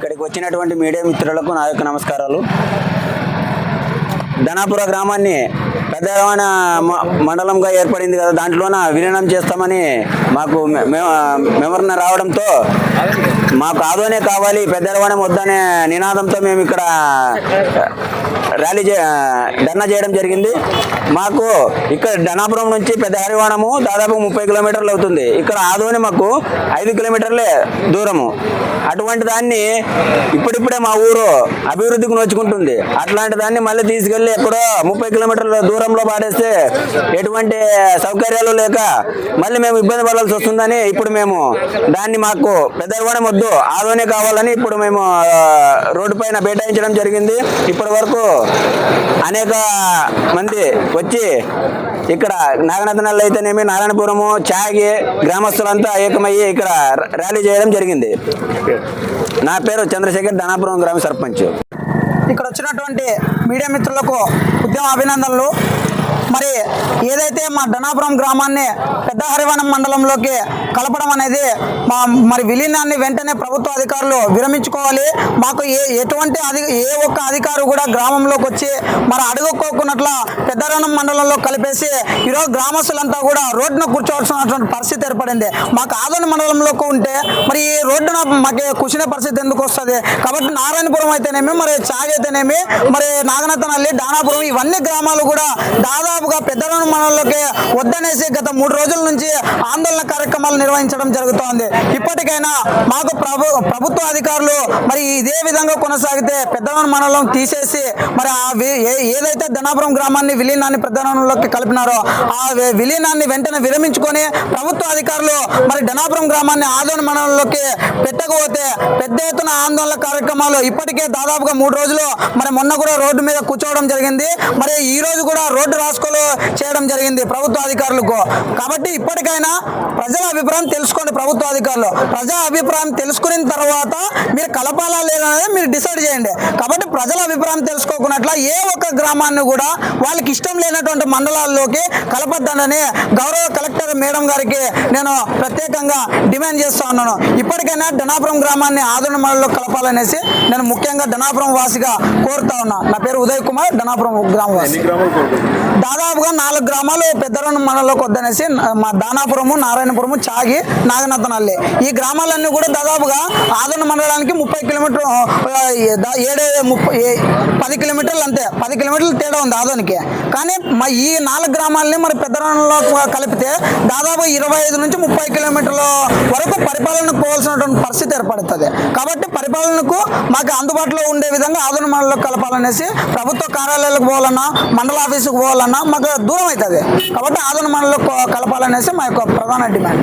ఇక్కడికి వచ్చినటువంటి మీడియా మిత్రులకు నా యొక్క నమస్కారాలు. ధనాపుర గ్రామాన్ని పెద్ద రవాణా మండలంగా ఏర్పడింది కదా దాంట్లోన విలీనం చేస్తామని మాకు మె- మెమరణ రావడంతో మాకు ఆదోనే కావాలి పెద్ద రవాణా వద్దనే నినాదంతో మేము ఇక్కడ ర్యాలీ ధర్నా చేయడం జరిగింది. మాకు ఇక్కడ ధనాపురం నుంచి పెద్ద హరివాణము దాదాపు ముప్పై కిలోమీటర్లు అవుతుంది. ఇక్కడ ఆదోని మాకు ఐదు కిలోమీటర్లే దూరము. అటువంటి దాన్ని ఇప్పుడిప్పుడే మా ఊరు అభివృద్ధికి నోచుకుంటుంది. అట్లాంటి దాన్ని మళ్ళీ తీసుకెళ్ళి ఎక్కడో ముప్పై కిలోమీటర్ల దూరంలో పాడేస్తే ఎటువంటి సౌకర్యాలు లేక మళ్ళీ మేము ఇబ్బంది పడాల్సి వస్తుందని ఇప్పుడు మేము దాన్ని మాకు పెద్ద ఇవ్వడం వద్దు ఆదోనే కావాలని ఇప్పుడు మేము రోడ్డు పైన బేటాయించడం జరిగింది. ఇప్పటి వరకు అనేక మంది వచ్చి ఇక్కడ నాగనతనల్లో అయితేనేమి నారాయణపురము చాగి గ్రామస్తులంతా ఏకమయ్యి ఇక్కడ ర్యాలీ చేయడం జరిగింది. నా పేరు చంద్రశేఖర్ ధనాపురం గ్రామ సర్పంచ్. ఇక్కడ వచ్చినటువంటి మీడియా మిత్రులకు ఉద్యమ అభినందనలు. మరి ఏదైతే మా ధనాపురం గ్రామాన్ని పెద్ద హరివనం మండలంలోకి కలపడం అనేది మా మరి విలీనాన్ని వెంటనే ప్రభుత్వ అధికారులు విరమించుకోవాలి. మాకు ఏ ఎటువంటి అధి ఏ ఒక్క అధికారు కూడా గ్రామంలోకి వచ్చి మరి అడుగుకోకున్నట్ల పెద్దరణం మండలంలో కలిపేసి ఈరోజు గ్రామస్తులంతా కూడా రోడ్డున కూర్చోవాల్సినటువంటి పరిస్థితి ఏర్పడింది. మాకు ఆదోని మండలంలోకి ఉంటే మరి ఈ రోడ్డున మాకు కుషిన పరిస్థితి ఎందుకు వస్తుంది? కాబట్టి నారాయణపురం అయితేనేమి మరి చాగ్ అయితేనేమి మరి నాగనతనల్లి దానాపురం ఇవన్నీ గ్రామాలు కూడా దాదాపు దాదాపుగా పెద్దరణ మండలంలోకి వద్దనేసి గత మూడు రోజుల నుంచి ఆందోళన కార్యక్రమాలు నిర్వహించడం జరుగుతోంది. ఇప్పటికైనా మాకు ప్రభు ప్రభుత్వ అధికారులు మరి ఇదే విధంగా కొనసాగితే పెద్దరణ మండలం తీసేసి మరి ఆ ఏదైతే ధనాపురం గ్రామాన్ని విలీనాన్ని పెద్దరణంలోకి కలిపినారో ఆ విలీనాన్ని వెంటనే విరమించుకొని ప్రభుత్వ అధికారులు మరి ధనాపురం గ్రామాన్ని ఆందోళన మండలంలోకి పెట్టకపోతే పెద్ద ఎత్తున ఆందోళన కార్యక్రమాలు ఇప్పటికే దాదాపుగా మూడు రోజులు మరి మొన్న కూడా రోడ్డు మీద కూర్చోవడం జరిగింది. మరి ఈ రోజు కూడా రోడ్డు రాసుకోలు చేయడం జరిగింది ప్రభుత్వ అధికారులకు. కాబట్టి ఇప్పటికైనా ప్రజల అభిప్రాయం తెలుసుకోండి ప్రభుత్వ అధికారులు. ప్రజా అభిప్రాయం తెలుసుకున్న తర్వాత మీరు కలపాలా లేదనేది మీరు డిసైడ్ చేయండి. కాబట్టి ప్రజల అభిప్రాయం తెలుసుకోకున్నట్ల ఏ ఒక్క గ్రామాన్ని కూడా వాళ్ళకి ఇష్టం లేనటువంటి మండలాల్లోకి కలపద్దని గౌరవ కలెక్టర్ మేడం గారికి నేను ప్రత్యేకంగా డిమాండ్ చేస్తా ఉన్నాను. ఇప్పటికైనా ధనాపురం గ్రామాన్ని ఆదరణ మండలంలో కలపాలనేసి నేను ముఖ్యంగా ధనాపురం వాసిగా కోరుతా ఉన్నా. నా పేరు ఉదయ్ కుమార్ ధనాపురం గ్రామవాసి. దాదాపుగా నాలుగు గ్రామాలు పెద్దరణ మండలంలోకి కొద్దనేసి మా దానాపురము నారాయణపురము చాగి నాగనాథనల్లి. ఈ గ్రామాలన్నీ కూడా దాదాపుగా ఆదరణ మండలానికి ముప్పై కిలోమీటర్ ఏడు ముప్పై ఏ- పది కిలోమీటర్లు అంతే పది కిలోమీటర్లు తేడా ఉంది ఆదోనికి కానీ మా ఈ నాలుగు గ్రామాలని మరి పెద్దరణలో కలిపితే దాదాపు ఇరవై ఐదు నుంచి ముప్పై కిలోమీటర్ల వరకు పరిపాలనకు పోవాల్సినటువంటి పరిస్థితి ఏర్పడుతుంది. కాబట్టి పరిపాలనకు మాకు అందుబాటులో ఉండే విధంగా ఆదరణ మండలంలో కలపాలనేసి ప్రభుత్వ కార్యాలయాలకు పోవాలన్నా మండల ఆఫీసుకు పోవాలన్నా మాకు దూరం అవుతుంది. కాబట్టి ఆదరణ మనలో కలపాలనేసి మా యొక్క ప్రధాన డిమాండ్